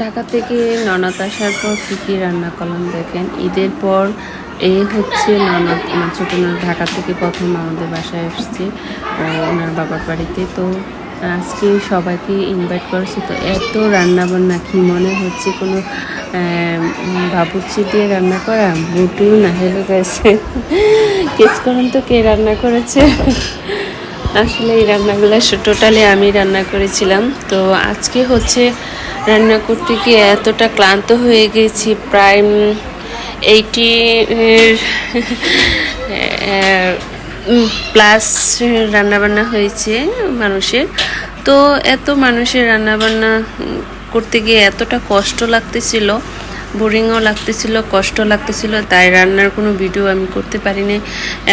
ঢাকা থেকে ননদ আসার পর কী কী রান্না করলাম দেখেন। ঈদের পর এই হচ্ছে ননদ, আমার ছোটো ননদ ঢাকা থেকে প্রথম আমাদের বাসায় এসছে ওনার বাবার বাড়িতে। তো আজকে সবাইকে ইনভাইট করেছি। তো এত রান্না বান্না কি মনে হচ্ছে কোনো বাবুর্চি দিয়ে রান্না করা? মোটেও না হেলে গেছে। কেস করেন তো কে রান্না করেছে। আসলে এই রান্নাগুলো টোটালি আমি রান্না করেছিলাম। তো আজকে হচ্ছে রান্না করতে গিয়ে এতটা ক্লান্ত হয়ে গেছি, প্রায় এইটি প্লাস রান্নাবান্না হয়েছে মানুষের। তো এত মানুষের রান্নাবান্না করতে গিয়ে এতটা কষ্ট লাগতেছিল বোরিংও লাগতেছিল কষ্ট লাগতেছিল তাই রান্নার কোনো ভিডিও আমি করতে পারিনি।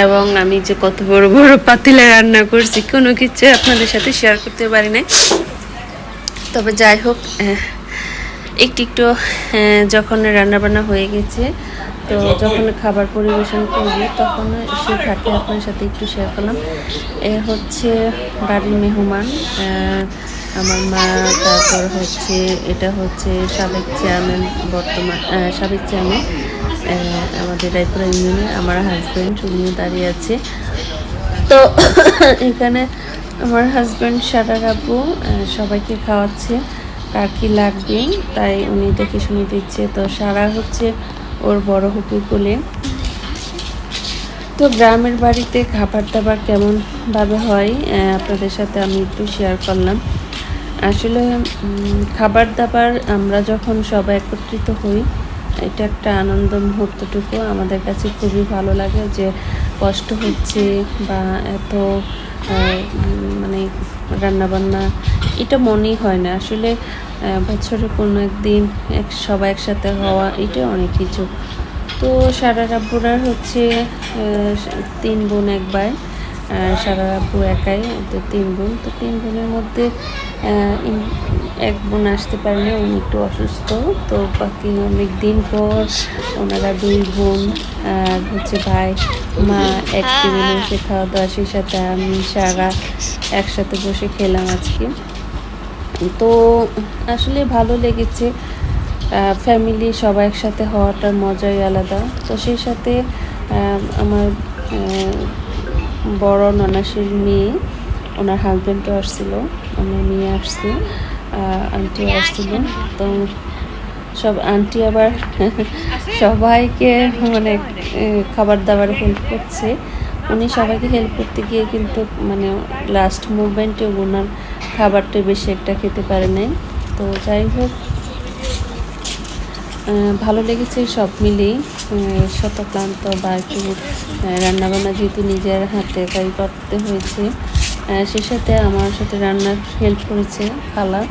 এবং আমি যে কত বড় বড় পাতিলে রান্না করছি কোনো কিছু আপনাদের সাথে শেয়ার করতে পারি নাই তবে যাই হোক একটু একটু আহ, যখন রান্নাবান্না হয়ে গেছে তো যখন খাবার পরিবেশন করবি তখন সে থাকে আপনার সাথে একটু শেয়ার করলাম। এ হচ্ছে বাড়ির মেহমান আমার মা, তারপর হচ্ছে, এটা হচ্ছে সাবেক চেয়ারম্যান বর্তমান সাবেক চেয়ারম্যান আমাদের রায়পুরা ইউনিয়নে, আমার হাজব্যান্ড উনিও দাঁড়িয়ে আছে। তো এখানে আমার হাজব্যান্ড সারা রাব্বু সবাইকে খাওয়াচ্ছে, কার কি লাগবে, তাই উনি দেখে শুনে দিচ্ছে। তো সারা হচ্ছে ওর বড় হুপু কোলে। তো গ্রামের বাড়িতে খাবার দাবার কেমনভাবে হয় আপনাদের সাথে আমি একটু শেয়ার করলাম। আসলে খাবার দাবার আমরা যখন সবাই একত্রিত হই, এটা একটা আনন্দ মুহূর্তটুকু। আমাদের কাছে খুবই ভালো লাগে যে কষ্ট হচ্ছে বা এত মানে রান্নাবান্না, এটা মনেই হয় না। আসলে বছরে কোনো একদিন এক, সবাই একসাথে হওয়া, এটা অনেক কিছু। তো সারা রাব্বুরার হচ্ছে তিন বোন এক ভাই। সারা রাব্বু একাই, তো তিন বোন, তো তিন বোনের মধ্যে এক বোন আসতে পারেনি উনি একটু অসুস্থ, তো বাকি অনেক দিন পর ওনারা দুই বোন হচ্ছে ভাই, মা এক টেবিলে বসে খাওয়া দাওয়া সেই সাথে আমি, সারা একসাথে বসে খেলাম আজকে। তো আসলে ভালো লেগেছে ফ্যামিলি সবাই একসাথে হওয়াটার মজাই আলাদা। তো সেই সাথে আমার বড় ননাসির মেয়ে, ওনার হাজব্যান্ডও আসছিল আমার মেয়ে আসছে আন্টি আসছিল। তো সব আন্টি আবার সবাইকে মানে খাবার দাবার হেল্প করছে। উনি সবাইকে হেল্প করতে গিয়ে কিন্তু মানে লাস্ট মুভমেন্টে ওনার খাবারটা বেশি একটা খেতে পারে নাই। তো যাই হোক ভালো লেগেছে সব মিলেই। আহ, শত ক্লান্ত বা একটু রান্নাবান্না যেহেতু নিজের হাতে তাই করতে হয়েছে। সে সাথে আমার সাথে রান্নার হেল্প করেছে খালা।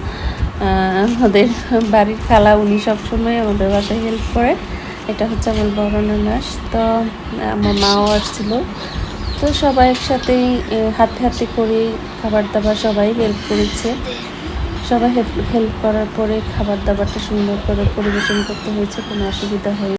আমাদের বাড়ির খালা উনি সবসময় আমাদের বাসায় হেল্প করে। এটা হচ্ছে আমার বড় নানাস তো আমার মাও আসছিল। তো সবাই একসাথেই হাতে হাতে করে খাবার দাবার সবাই হেল্প করেছে। সবাই হেল্প করার পরে খাবার দাবারটা সুন্দর করে পরিবেশন করতে হয়েছে কোনো অসুবিধা হয়নি।